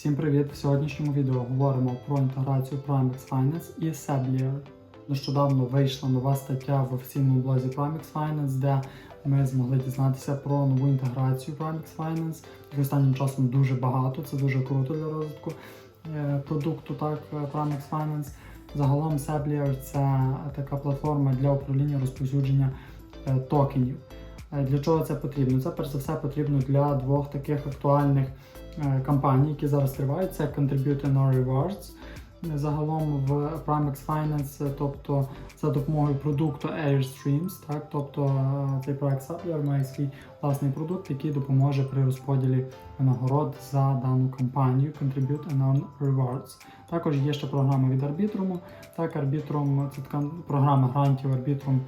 Всім привіт! В сьогоднішньому відео говоримо про інтеграцію Primex Finance і Sablier. Нещодавно вийшла нова стаття в офіційному блозі Primex Finance, де ми змогли дізнатися про нову інтеграцію Primex Finance. І останнім часом дуже багато, це дуже круто для розвитку е, продукту, так, е, Primex Finance. Загалом Sablier це така платформа для управління розповсюдження е, токенів. Для чого це потрібно? Це перш за все потрібно для двох таких актуальних кампаній, які зараз тривають. Це Contribute and Rewards. Загалом в Primex Finance, е, тобто за допомогою продукту Airstreams, так, тобто е, цей проект Sablier має свій власний продукт, який допоможе при розподілі нагород за дану кампанію Contribute and Earn Rewards. Також є ще програма від Arbitrum. Так, Arbitrum це така програма грантів Arbitrum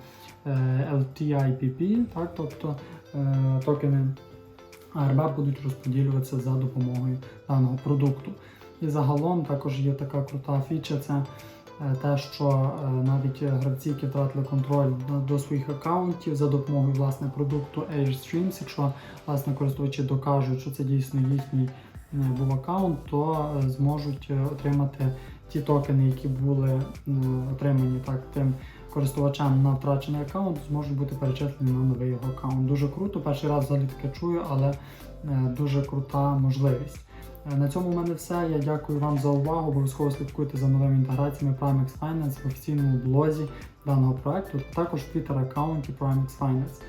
е, LTIPP, так, тобто е, токени ARB будуть розподілюватися за допомогою даного продукту. І загалом також є така крута фіча, це е, те, що е, навіть гравці, які втратили контроль до- своїх аккаунтів за допомогою власне продукту Airstreams, якщо власне користувачі докажуть, що це дійсно їхній е, був аккаунт, то зможуть отримати ті токени, які були отримані так тим користувачам на втрачений аккаунт, зможуть бути перечислені на новий його аккаунт. Дуже круто. Перший раз взагалі таке чую, але е, дуже крута можливість. Е, На цьому в мене все. Я дякую вам за увагу. Обов'язково слідкуйте за новими інтеграціями Primex Finance в офіційному блозі даного проекту, також в Twitter аккаунті Primex Finance.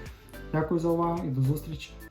Дякую за увагу і до зустрічі!